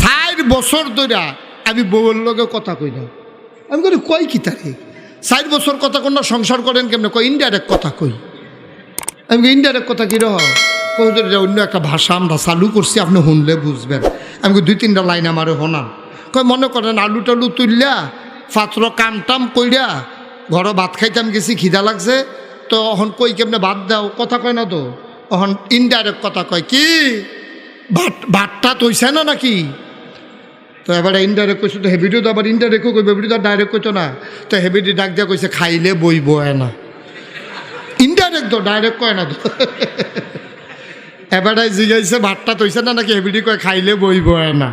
ষাট বছর ধরে আমি বউয়ের লগে কথা কই না আমি কই কই কি তারে ষাট বছর কথা কোন সংসার করেন কেমনে? কই ইনডাইরেক্ট কথা কই। আমি ইনডাইরেক্ট কথা কি রহ? কৌদের অন্য একটা ভাষা, আমরা চালু করছি, আপনি শুনলে বুঝবেন। আমি দুই তিনটা লাইন আমারে শোনান। কই, মনে করেন আলু টালু তুললা পাত্র কাম টাম কইরা, ঘরে ভাত খাইতাম, গেছি, খিদা লাগছে, তো অহন কই কেমনে ভাত দাও? কথা কয় না তো? অহন ইনডাইরেক্ট কথা কয়, কি? ভাত ভাতটা তৈছে না নাকি? তো এবারে ইনডাইরেক্ট কইছো তো হেভিডিও তো আবার ইনডাইরেক্টও কইবে হেভিডিও তো ডাইরেক্ট কইতো না। তো হেভিডি ডাক দিয়া কইছে খাইলে বইব না ইনডাইরেক্ট তো ডাইরেক্ট কয় না তো। এবারে জিগাইছে ভাতটা তৈছে না নাকি? হেভিডি কয়, খাইলে বইব না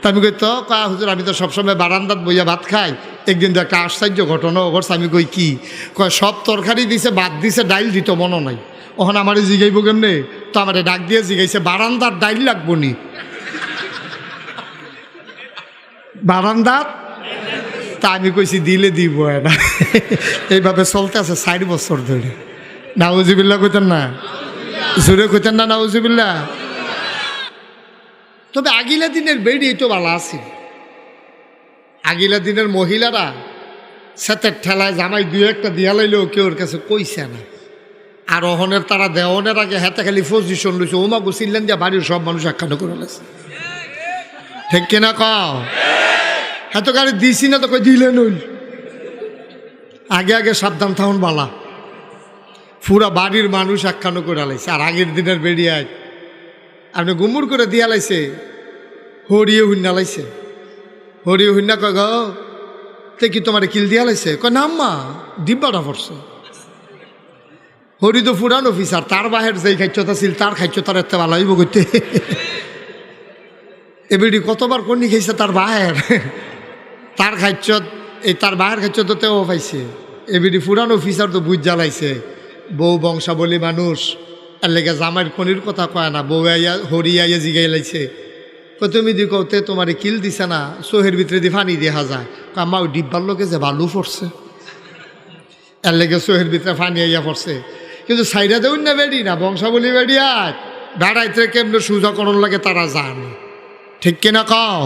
তা আমি কই, তো কয়া হুজুর আমি তো সবসময় বারান্দাত বইয়া ভাত খাই, একদিন তো একটা আশ্চর্য ঘটনা ঘটছে, আমি কই, কি? কয়, সব তরকারি দিছে, ভাত দিছে ডাইল দিত মনে নাই। ওখানে আমার জিগাইব কেমনে? তো আমার ডাক দিয়ে জিগাইছে, বারান্দার ডাইল লাগবো নি। বারান্দার? তা আমি কইছি, দিলে দিব না এইভাবে চলতে আছে ষাট বছর ধরে। নাউজিবিল্লা কইতেন না? জোরে কইতেন না নাউজিবিল্লা তবে আগিলা দিনের বেড়ি তো ভালো আছে। আগিলা দিনের মহিলারা সেতের ঠেলায় জামাই দুই একটা দিয়া লাইলেও কেউ ওর কাছে কইছে না। আর অহনের তারা দেওয়ানের আগে হাতে খালি পজিশন লইছে। ওমা গুছিলেন যে বাড়ির সব মানুষ একখানে করে লেছে ঠিক কিনা কও? এত গাড়ি দিছি না তো কই দিলে নইল আগে আগে সাবধান থাকুন বালা। পুরা বাড়ির মানুষ একখানো করে লাইছে। আর আগের দিনের বেরিয়ায় আপনি গুমুর করে দিয়া লাইছে, হরিয়ে হুন্না লাইছে। হরিয়ে হুন্না কয় গো, তে কি তোমার কিল দিয়া লাইছে? কয়, না আম্মা ডিব্বাটা পড়ছে হরি তো ফুরান অফিসার, তার বাহের যেই খাইচ্যতা ছিল, তার খাইচ্যতার এত ভালো হইব করতে এবিডি কতবার কর্নি খাইছে তার বাহের? তার খাইচ্য এই তার বাহের খাইচ্য তো তেও পাইছে। এবিডি ফুরান অফিসার তো বুঝ জ্বালাইছে, বউ বংশাবলী মানুষ, এর লেগে জামাইয়ের কনির কথা কয় না, বউ আইয়া, হরি আইয়া জিগাই লাইছে তুমি দি কতে তোমার কিল দিছে না, সোহের ভিতরে দি ফানি দেখা যায়। আমার ডিব্বার লোকে যে বালু পড়ছে। এর লেগে সোহের ভিতরে ফানি আইয়া পড়ছে। কিন্তু সাইডা দেউন না বেড়ি না, বংশাবলী বেড়ি আজ বেড়াইতে কেমনে সুজা করণ লাগে তারা জানে। ঠিক কিনা কও?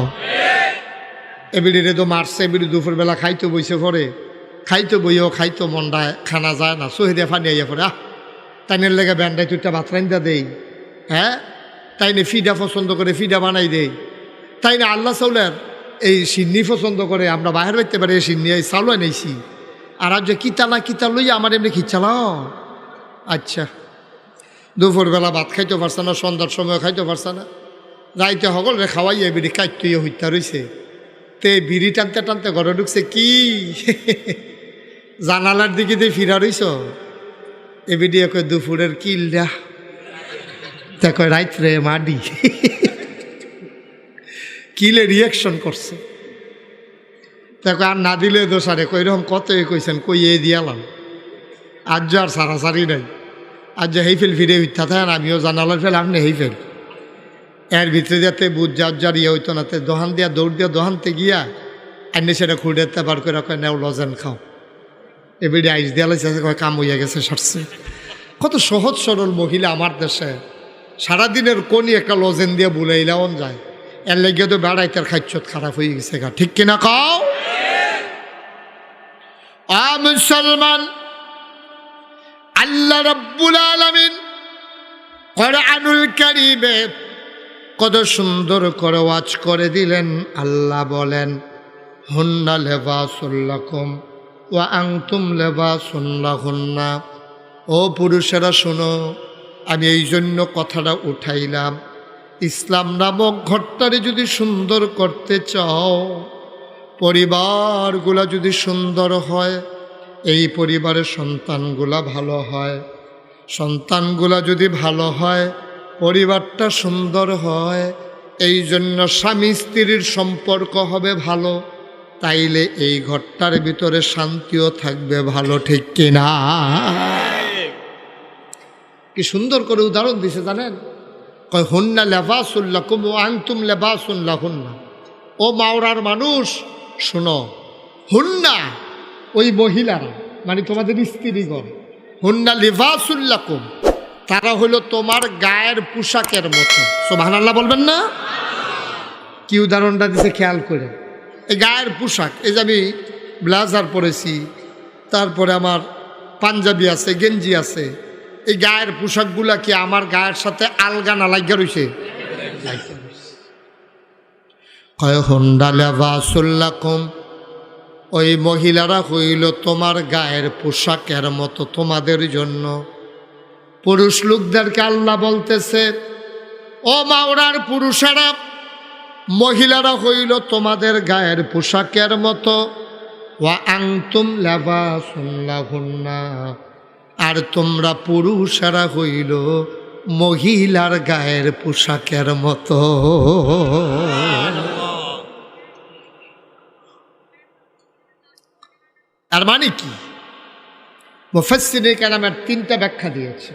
এবিডিরে তো মারছে এবিডি দুপুরবেলা খাইতো বইছে পরে। খাইতো বইও খাইতো মন্ডায় খানা যায় না, সহিদে ফানি আইয়া পরে আহ! তাইনের লেগে ব্যান্ডাই তুইটা ভাত রাইন্দা দেই হ্যাঁ? তাইনে ফিডা পছন্দ করে ফিডা বানাই দেই। তাই না আল্লাহ চাউলের এই সিন্নি পছন্দ করে, আমরা বাহির হইতে পারি, এই সিন্নি এই চাউল এনেছি আর আজ যে কিতা না কিতা লইয়া আমার এমনি খিচ্ছালাও। আচ্ছা। দুপুরবেলা ভাত খাইতে পারছে না, সন্ধ্যার সময় খাইতে পারছে না। রাইতে সকল রে, খাওয়াইয়া বিড়ি কাইতে হইতা রইছে। তে বিড়ি টানতে টানতে ঘরে ঢুকছে, কি? জানালার দিকে দিয়ে ফিরা রইছ? এবিডি কয় দুপুরের কিলডা তা কয়, রাইত রে, মাডি। কিলে রিয়াকশন করছে। দেখো আর না দিলে দোষারে কই রকম কত এ কইছেন কই এ দিয়ালাম। আজ আর সারাসারি নাই। আজ যে হেই ফেল ফিরে উঠা থাকেন আমিও জানালার ফেল আপনি হেই ফেল এর ভিতরে যাতে বুঝ যার যার ইয়ে হইতো না দোহান দিয়া দৌড় দিয়া দোহানতে গিয়া আইনে সেটা খুঁড়ে বার করে কয়, নেও লজেন খাও। এবারে আইস দেওয়া লাগছে কয়, কাম হইয়া গেছে, সারছে। কত সহজ সরল মহিলা আমার দেশে। সারাদিনের কোনই একটা লজেন দিয়ে বুলাইলাম যায়। এর লেগে তো বেড়াই তার খাচ্ছত খারাপ হয়ে গেছে গা। ঠিক কিনা কও? আ মুসলমান আল্লাহ রব্বুল আলমিন কোরআনুল কারিমে কত সুন্দর করে ওয়াজ করে দিলেন। আল্লাহ বলেন, হুন্না লেবাসুল্লাকুম ও আংতুম লেবাসুল্লাহুন্না ও পুরুষেরা, শোনো, আমি এই জন্য কথাটা উঠাইলাম। ইসলাম নামক ঘরটারে যদি সুন্দর করতে চাও, পরিবারগুলা যদি সুন্দর হয় এই পরিবারের সন্তানগুলা ভালো হয়। সন্তানগুলা যদি ভালো হয়, পরিবারটা সুন্দর হয়, এই জন্য স্বামী স্ত্রীর সম্পর্ক হবে ভালো। তাইলে এই ঘরটার ভিতরে শান্তিও থাকবে ভালো, ঠিক কিনা? কি সুন্দর করে উদাহরণ দিছে, জানেন? কয়, হুন্না লেবাসুল্লাহ কুম আংতুম লেবাসুল্লাহ হুন্না ও মাওরার মানুষ, শুনো, হুন্না ওই মহিলারা মানে তোমাদের স্ত্রীগণ, হুন্না লিবাসুল্লাহ কুম তারা হলো তোমার গায়ের পোশাকের মতো। সোভান আল্লাহ বলবেন না? কি উদাহরণটা দিছে খেয়াল করে। এই গায়ের পোশাক, এই যে আমি ব্লাজার পরেছি, তারপরে আমার পাঞ্জাবি আছে, গেঞ্জি আছে, এই গায়ের পোশাকগুলা কি আমার গায়ের সাথে আলগা না লাগিয়া রয়েছে কয় হন্ডা লেবাসুল্লাকুম ওই মহিলারা হইল তোমার গায়ের পোশাকের মতো তোমাদের জন্য। পুরুষ লোকদেরকে আল্লাহ বলতেছে, ও মাওরার পুরুষেরা, মহিলারা হইল তোমাদের গায়ের পোশাকের মতো। ওয়া আংতুম লেবাসুল্লাহুন্না আর তোমরা পুরুষেরা হইল মহিলার গায়ের পোশাকের মতো। তার মানে কি? মুফাসসিনে কালামের তিনটা ব্যাখ্যা দিয়েছে।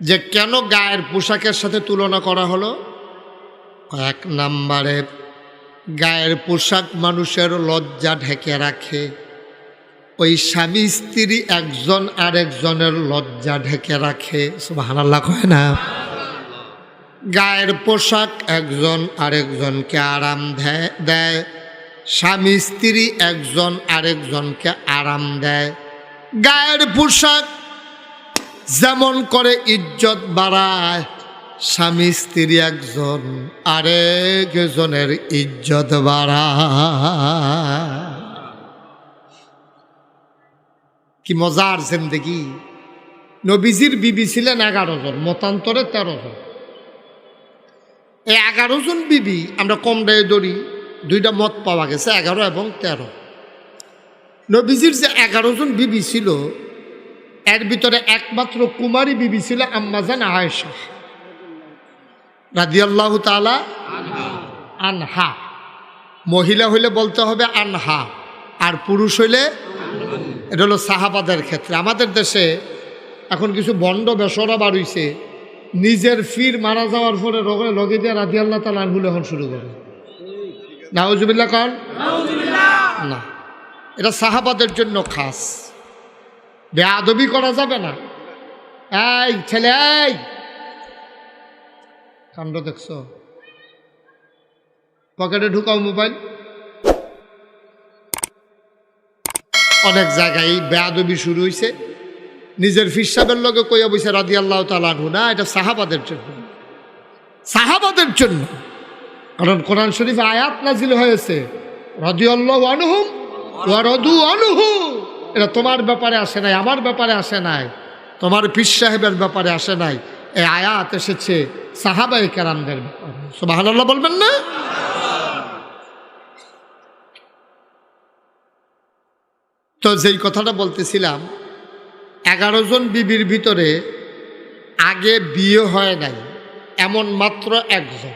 যে কেন গায়ের পোশাকের সাথে তুলনা করা হলো? এক নাম্বারে, গায়ের পোশাক মানুষের লজ্জা ঢেকে রাখে। ওই স্বামী স্ত্রী একজন আরেকজনের লজ্জা ঢেকে রাখে। সুবহানাল্লাহ কয় না? গায়ের পোশাক একজন আরেকজনকে আরাম দেয় স্বামী স্ত্রী একজন আরেকজনকে আরাম দেয়। গায়ের পোশাক যেমন করে ইজ্জত বাড়ায়, স্বামী স্ত্রী একজন আরেকজনের ইজ্জত বাড়ায়। কি মজার জিন্দগি। নবীজির বিবি ছিলেন এগারো জন, মতান্তরে তেরো জন। এই এগারো জন বিবি আমরা কম দায়ে ধরি দুইটা মত পাওয়া গেছে, এগারো এবং তেরো। নবীজির যে এগারো জন বিবি ছিল, এর ভিতরে একমাত্র কুমারী বিবি ছিল আম্মাজান আয়েশা। রাদিয়াল্লাহ তালা আনহা। মহিলা হইলে বলতে হবে আনহা, আর পুরুষ হইলে এটা হলো সাহাবাদের ক্ষেত্রে। আমাদের দেশে এখন কিছু বন্ড বেসরা বাড়ইছে নিজের ফির মারা যাওয়ার পরে রগে লগে দিয়ে রাধি আল্লাহ তালা আনহুল এখন শুরু করে। নাউজুবিল্লা কন? না। এটা সাহাবাদের জন্য খাস। বেআবি করা যাবে না। এই ছেলে এই! কাণ্ড দেখছ? পকেটে ঢুকাও মোবাইল। অনেক জায়গায় বেয়াদবি শুরু হয়েছে নিজের ফিসাবের লগে কইয়া বইছে রাদি আল্লাহ তালানহু না এটা সাহাবাদের জন্য। সাহাবাদের জন্য। কারণ কোরআন শরীফ আয়াত নাজিল হয়েছে রদি এটা তোমার ব্যাপারে আসে নাই, আমার ব্যাপারে আসে নাই, তোমার পীর সাহেবের ব্যাপারে আসে নাই। এই আয়াত এসেছে সাহাবাই কেরামদের ব্যাপারে। বলবেন না? তো যেই কথাটা বলতেছিলাম, এগারো জন বিবির ভিতরে আগে বিয়ে হয় নাই, এমন মাত্র একজন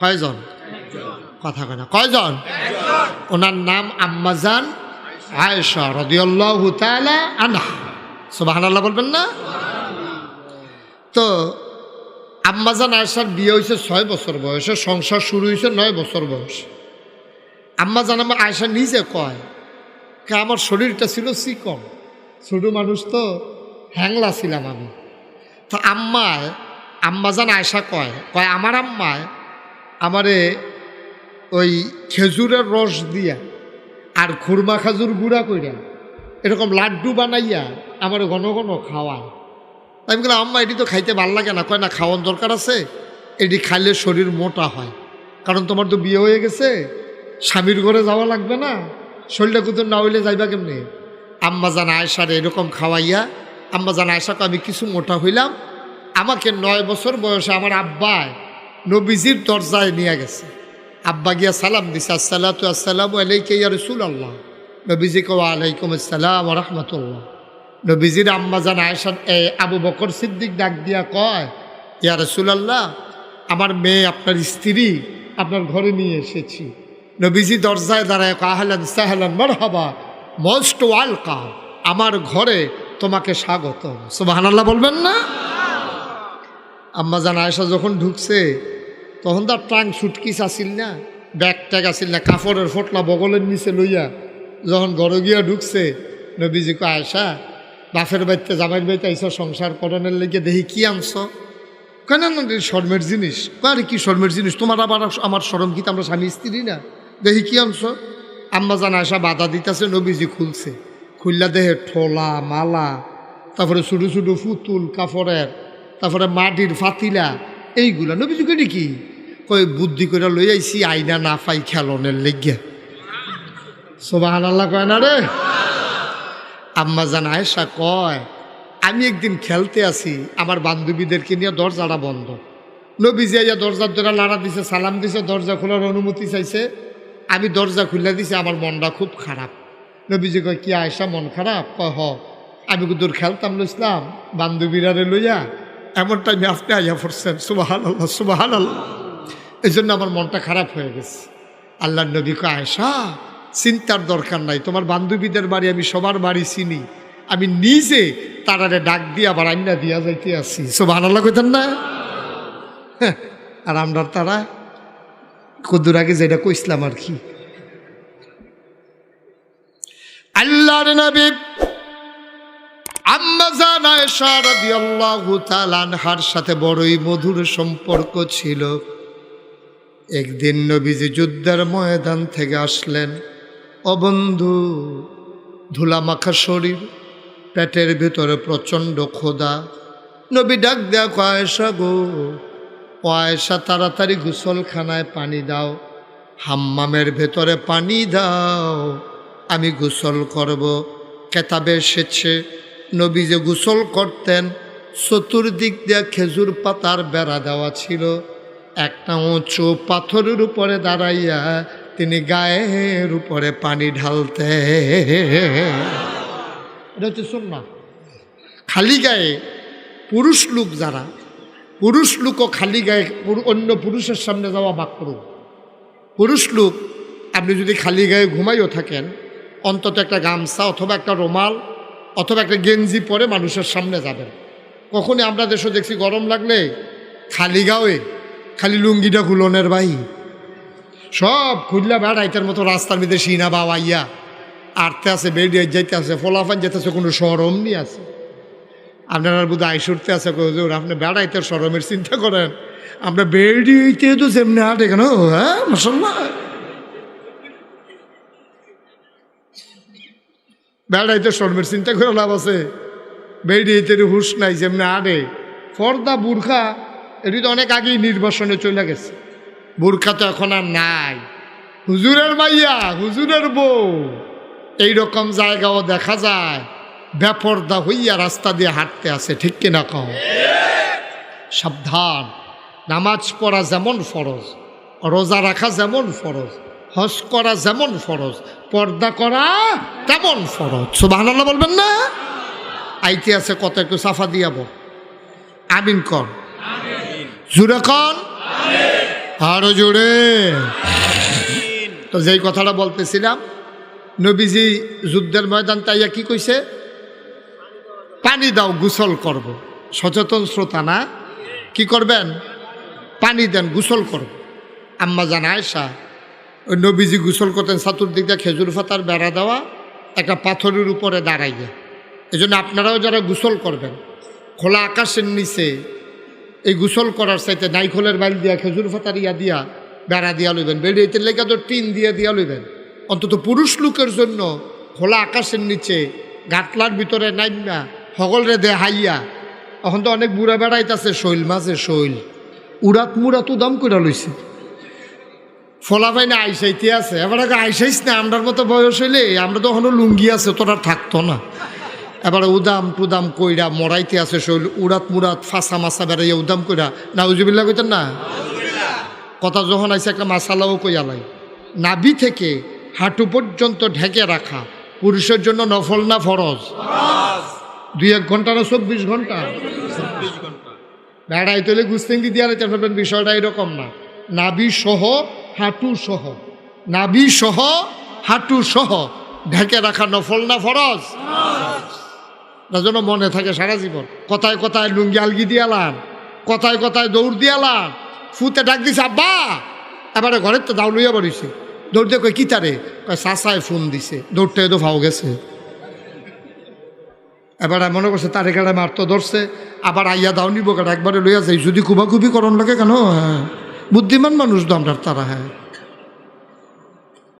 কয়জন? কথা কয় না। কয়জন? ওনার নাম আম্মাজান আয়েশা রদিয়াল্লাহু তাআলা আনহা। সুবহানাল্লাহ বলবেন না? তো আম্মাজান আয়েশার বিয়ে হয়েছে ছয় বছর বয়সে, সংসার শুরু হয়েছে নয় বছর বয়সে। আম্মাজান আমার আয়েশা নিজে কয়, কে, আমার শরীরটা ছিল চিকন, ছোট মানুষ তো, হ্যাংলা ছিলাম আমি। তো আম্মায়, আম্মাজান আয়সা কয় কয়, আমার আম্মায় আমারে ওই খেজুরের রস দিয়া আর খুরমা খাজুর গুঁড়া কইরা এরকম লাড্ডু বানাইয়া আমার ঘন ঘন খাওয়ায়। আমি বললাম, আম্মা, এটি তো খাইতে ভালো লাগে না। কয়, না, খাওয়ার দরকার আছে। এটি খাইলে শরীর মোটা হয়। কারণ তোমার তো বিয়ে হয়ে গেছে। স্বামীর ঘরে যাওয়া লাগবে না। শরীরটা কুতুর না হইলে যাইবা কেমনি? আম্মা জান আয়সার এরকম খাওয়াইয়া, আম্মা জান আয়সাকে আমি কিছু মোটা হইলাম। আমাকে নয় বছর বয়সে আমার আব্বায় নবীজির দরজায় নিয়ে গেছে। আব্বা গিয়া সালাম দিছে, আসসালাতু আসসালাম আলাইকা ইয়া রসুল আল্লাহ নবীজি কো আলাইকুম আসসালাম রহমতুল্লাহ। নবীজির আম্মা জান আয়সা এ আবু বকর সিদ্দিক ডাক দিয়া কয়, ইয়া রসুল আল্লাহ আমার মেয়ে, আপনার স্ত্রী আপনার ঘরে নিয়ে এসেছি। নবীজি দরজায় দাঁড়ায় কাহলান সাহলান মারহাবা মোস্ট ওয়েলকাম আমার ঘরে তোমাকে স্বাগত সুবহানাল্লাহ বলবেন না? আম্মা জান আয়সা যখন ঢুকছে, তখন তার ট্রাং সুটকিস আসিল না, ব্যাগ ট্যাগ আসিল না কাপড়ের ফোটলা বগলের নিচে লইয়া যখন ঘরে গিয়া ঢুকছে, নবীজি কো আয়সা বাপের বাড়িতে, জামাইয়ের বাড়িতে আইসা, সংসার করণের লেগে দেখি কি আনছ? কেন শর্মের জিনিস। আরে কি শর্মের জিনিস? তোমার আবার আমার শরম কি? আমরা স্বামী স্ত্রী না। দেখি কি আনছ? আম্মা জানা আসা বাধা দিতেছে, নবীজি খুলছে। খুললা দেহে ঠোলা, মালা, তারপরে ছোটো ছোটো ফুতুল কাপড়ের তারপরে মাটির ফাতিলা, এইগুলা নবীজি কেটে কি কই বুদ্ধি করে লই আইছি, আইনা না পাই খেলনের লেগিয়া। সোবাহান আল্লাহ কয় না রে? আম্মা জান আয়েশা কয়, আমি একদিন খেলতে আসি আমার বান্ধবীদেরকে নিয়ে দরজাটা বন্ধ। নবীজি আইয়া দরজার দ্বারা লাড়া দিছে, সালাম দিছে, দরজা খোলার অনুমতি চাইছে। আমি দরজা খুলে দিছি, আমার মনটা খুব খারাপ। নবীজি কয়, কি আয়সা মন খারাপ? কয়, হ। আমি দূর খেলতাম ইসলাম বান্ধবীরারে লইয়া এমন টাইমে আপনি আইয়া পড়ছেন সুবাহান আল্লাহ সুবাহান আল্লাহ এই জন্য আমার মনটা খারাপ হয়ে গেছে। আল্লাহ নবী কয় আয়সা চিন্তার দরকার নাই তোমার বান্ধবীদের বাড়ি আমি সবার বাড়ি চিনি। আমি নিজে তারারে ডাক দিয়ে আবার আইনা দিয়া যাইতে আসি। সুবাহান আল্লাহ কইতেন না? হ্যাঁ, আর আমরা তারা কদ্দুর আগে যেটা কইসলাম আর কি। আল্লাহর নবী জান সাথে বড়ই মধুর সম্পর্ক ছিল। একদিন নবীজি যুদ্ধের ময়দান থেকে আসলেন। অবন্ধু ধুলামাখা শরীর, পেটের ভিতরে প্রচণ্ড খোদা নবী ডাক দেয়া কয়েসা গো ও আয়েশা, তাড়াতাড়ি গোসলখানায় পানি দাও। হাম্মামের ভেতরে পানি দাও। আমি গোসল করব। কেতাবে এসেছে নবী যে গোসল করতেন, চতুর্দিক দিয়ে খেজুর পাতার বেড়া দেওয়া ছিল। একটা উঁচু পাথরের উপরে দাঁড়াইয়া তিনি গায়ের উপরে পানি ঢালতে এটা হচ্ছে না খালি গায়ে পুরুষ লোক যারা, পুরুষ লোকও খালি গায়ে অন্য পুরুষের সামনে যাওয়া বাক্য পুরুষ লোক, আপনি যদি খালি গায়ে ঘুমাইও থাকেন, অন্তত একটা গামছা অথবা একটা রুমাল অথবা একটা গেঞ্জি পরে মানুষের সামনে যাবেন কখনই আমরা দেশে দেখছি গরম লাগলে খালি গায়ে খালি লুঙ্গিটা খুলনের ভাই। সব খুললা বেড়াইতের মতো রাস্তার মধ্যে সিনা বাবাইয়া আটতে আছে বেরিয়ে যাইতে আছে, ফলাফান যেতেছে কোনো সরম নিয়ে আছে। আপনার বোধ আইসুরতে আছে হুজুর, আপনি বেড়াইতে সরমের চিন্তা করেন। আমরা বেরিয়েতে তো সেমনি হাটে কেন? হ্যাঁ মশাল্লাহ বেড়াইতে শর্মের চিন্তা করে লাভ আছে। বেরিয়েতে হুশ নাই, যেমনি আড়ে ফর্দা বুর্খা, এটি তো অনেক আগেই নির্বাসনে চলে গেছে। বুর্খা তো এখন আর নাই। হুজুরের মাইয়া, হুজুরের বউ। এইরকম জায়গাও দেখা যায়, বেপর্দা হইয়া রাস্তা দিয়ে হাঁটতে আছে, ঠিক কিনা কও? সাবধান। নামাজ পড়া যেমন ফরজ, রোজা রাখা যেমন ফরজ, হজ করা যেমন ফরজ পর্দা করা তেমন ফরজ। সুবাহ বলবেন না? আইতে আছে কত, একটু সাফা দিয়াব আমিন কর জুড়ে কন। আরও জোরে। তো যেই কথাটা বলতেছিলাম, নবীজি যুদ্ধের ময়দান তাইয়া কি কইছে? পানি দাও, গোসল করব। সচেতন শ্রোতা না? কি করবেন? পানি দেন, গোসল করব। আম্মা জান আয়সা নবীজি গোসল করতেন, চতুর্দিক দিয়ে খেজুর পাতার বেড়া দেওয়া, একটা পাথরের উপরে দাঁড়াইয়া। এই জন্য আপনারাও যারা গোসল করবেন, খোলা আকাশের নিচে এই গোসল করার চাইতে নাইখলের বাইল দিয়া, খেজুর পাতার ইয়া দিয়া বেড়া দিয়া লইবেন। বেড়িয়েতে লেগে তো টিন দিয়া দিয়া লইবেন। অন্তত পুরুষ লোকের জন্য খোলা আকাশের নিচে গাটলার ভিতরে নাইমা সকলরে দে হাইয়া এখন তো অনেক বুড়া বেড়াইতেছে, শৈল মাঝে শৈল। উড়াত মুড়াত দাম করে লইছে। ফলাফাই না আইসাইতে আছে। এবার আগে আইসাইস না, আমরার মতো বয়স হইলে আমরা তো এখনও লুঙ্গি আছে, তোরা থাকতো না। এবার উদাম টুদাম কইরা মরাইতে আছে শৈল, উড়াত মুড়াত ফাঁসা মাছা বেড়াইয়া উদাম কইরা। না উজুবিল্লা কইতেন না? কথা যখন আইসে একটা মাসালাও কইয়ালাই নাভি থেকে হাঁটু পর্যন্ত ঢেকে রাখা পুরুষের জন্য নফল না ফরজ? দুই এক ঘণ্টা না চব্বিশ ঘণ্টা? বেড়াই তোলে গুস্তেঙ্গি দিয়ে পারবেন, বিষয়টা এরকম না। নাভি সহ হাঁটু সহ। নাভি সহ হাঁটু সহ। ঢেকে রাখা নফল না ফরজ? না যেন মনে থাকে সারা জীবন। কথায় কথায় লুঙ্গি আলগি দিয়ালাম কথায় কথায় দৌড় দিয়ালাম ফুতে ডাক দিছে, আব্বা! এবারে ঘরের তো দাউ লইয়া বাড়িছে দৌড় দিয়ে কই কি তারে? কয়, চাচায় ফোন দিছে। দৌড়টা তো ফাও গেছে। এবার মনে করছে, তার এখানে মারতো ধরছে। আবার আইয়া দাও নিব একবারে লইয়া যাই। যদি খুবাখুবি করণ লাগে কেন? হ্যাঁ। বুদ্ধিমান মানুষ তো আমরা তারা হ্যাঁ